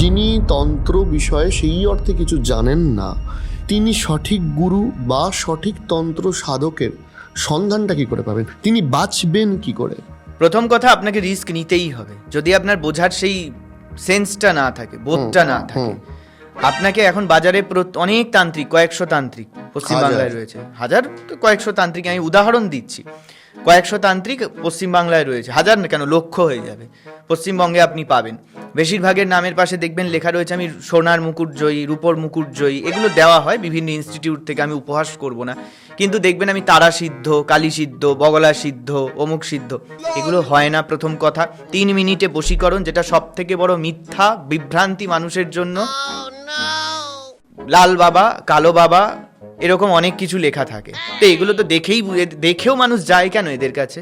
যিনি তন্ত্র বিষয়ে সেই অর্থে কিছু জানেন না তিনি সঠিক গুরু বা সঠিক তন্ত্র সাধকের সন্ধানটা কি করে পাবেন? তিনি বাঁচবেন কি করে? প্রথম কথা আপনাকে রিস্ক নিতেই হবে। যদি আপনার বোঝার সেই সেন্সটা না থাকে বোধটা না থাকে আপনাকে এখন বাজারে অনেক তান্ত্রিক কয়েকশো তান্ত্রিক পশ্চিমবাংলায় রয়েছে। হাজার কয়েকশো তান্ত্রিক আমি উদাহরণ দিচ্ছি। কয়েকশো তান্ত্রিক পশ্চিমবাংলায় রয়েছে। হাজার না কেন? লক্ষ হয়ে যাবে। পশ্চিমবঙ্গে আপনি পাবেন। বেশিরভাগের নামের পাশে দেখবেন লেখা রয়েছে আমি সোনার মুকুট জয়ী রূপর মুকুট জয়ী। এগুলো দেওয়া হয় বিভিন্ন ইনস্টিটিউট থেকে আমি উপহাস করব না। কিন্তু দেখবেন আমি তারা সিদ্ধ কালী সিদ্ধ বগলা সিদ্ধ অমুক সিদ্ধ। এগুলো হয় না প্রথম কথা। তিন মিনিটে বশীকরণ যেটা সব থেকে বড় মিথ্যা বিভ্রান্তি মানুষের জন্য। লাল বাবা কালো বাবা এরকম অনেক কিছু লেখা থাকে। তো এগুলো তো দেখেই দেখেও মানুষ যায় কেন এদের কাছে?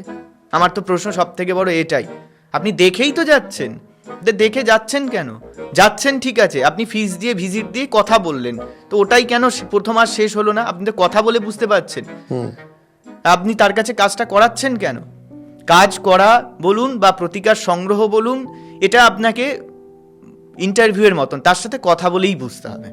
আমার তো প্রশ্ন সব থেকে বড় এটাই। আপনি দেখেই তো যাচ্ছেন। দেখে যাচ্ছেন কেন? যাচ্ছেন ঠিক আছে আপনি ফিস দিয়ে ভিজিট দিয়ে কথা বললেন। তো ওটাই কেন প্রথম আর শেষ হলো না? আপনি তো কথা বলে বুঝতে পারছেন। আপনি তার কাছে কাজটা করাচ্ছেন কেন? কাজ করা বলুন বা প্রতিকার সংগ্রহ বলুন এটা আপনাকে ইন্টারভিউয়ের মতন তার সাথে কথা বলেই বুঝতে হবে।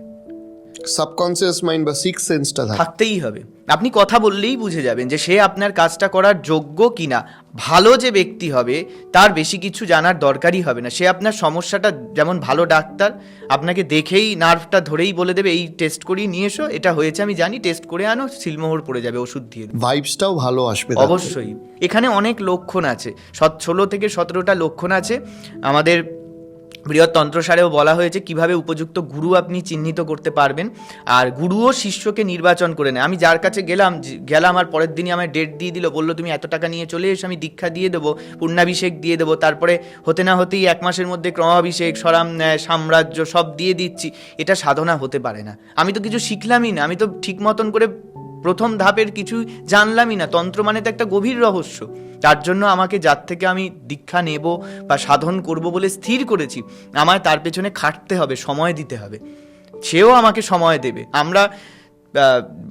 সাবকনসিয়াস মাইন্ড বা সিক্স সেন্সটা থাকতেই হবে। আপনি কথা বললেই বুঝে যাবেন যে সে আপনার কাজটা করার যোগ্য কিনা। ভালো যে ব্যক্তি হবে তার বেশি কিছু জানার দরকারই হবে না। সে আপনার সমস্যাটা যেমন ভালো ডাক্তার আপনাকে দেখেই নার্ভটা ধরেই বলে দেবে এই টেস্ট করিয়ে নিয়ে এসো এটা হয়েছে আমি জানি টেস্ট করে আনো সিলমোহর পড়ে যাবে ওষুধ দিয়ে ভাইবসটাও ভালো আসবে অবশ্যই। এখানে অনেক লক্ষণ আছে। সত- ষোলো থেকে সতেরোটা লক্ষণ আছে। আমাদের বৃহৎ তন্ত্রসারেও বলা হয়েছে কীভাবে উপযুক্ত গুরু আপনি চিহ্নিত করতে পারবেন, আর গুরুও শিষ্যকে নির্বাচন করে নেয়। আমি যার কাছে গেলাম গেলাম আর পরের দিনই আমার ডেট দিয়ে দিল, বলল, তুমি এত টাকা নিয়ে চলে এসো, আমি দীক্ষা দিয়ে দেবো, পূর্ণাভিষেক দিয়ে দেবো, তারপরে হতে না হতেই এক মাসের মধ্যে ক্রমাভিষেক, সরাম সাম্রাজ্য সব দিয়ে দিচ্ছি। এটা সাধনা হতে পারে না। আমি তো কিছু শিখলামই না, আমি তো ঠিক মতন করে প্রথম ধাপের কিছু জানলামই না। তন্ত্র মানে তো একটা গভীর রহস্য। তার জন্য আমাকে যার থেকে আমি দীক্ষা নেব বা সাধন করব বলে স্থির করেছি আমায় তার পেছনে খাটতে হবে, সময় দিতে হবে। সেও আমাকে সময় দেবে। আমরা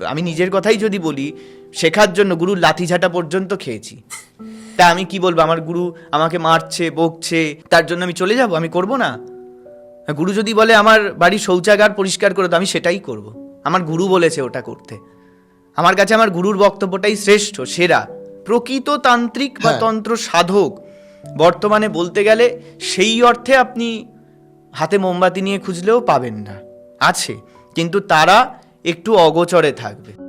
আমি নিজের কথাই যদি বলি, শেখার জন্য গুরুর লাঠিঝাটা পর্যন্ত খেয়েছি। তা আমি কি বলব? আমার গুরু আমাকে মারছে, বকছে, তার জন্য আমি চলে যাব? আমি করব না? গুরু যদি বলে, আমার বাড়ির শৌচাগার পরিষ্কার করে দাও আমি সেটাই করব। আমার গুরু বলেছে ওটা করতে। আমার কাছে আমার গুরুর বক্তব্যটাই শ্রেষ্ঠ সেরা। প্রকৃত তান্ত্রিক বা হ্যাঁ। তন্ত্র সাধক। বর্তমানে বলতে গেলে সেই অর্থে আপনি হাতে মোমবাতি নিয়ে খুঁজলেও পাবেন না। আছে কিন্তু তারা একটু অগোচরে থাকবে।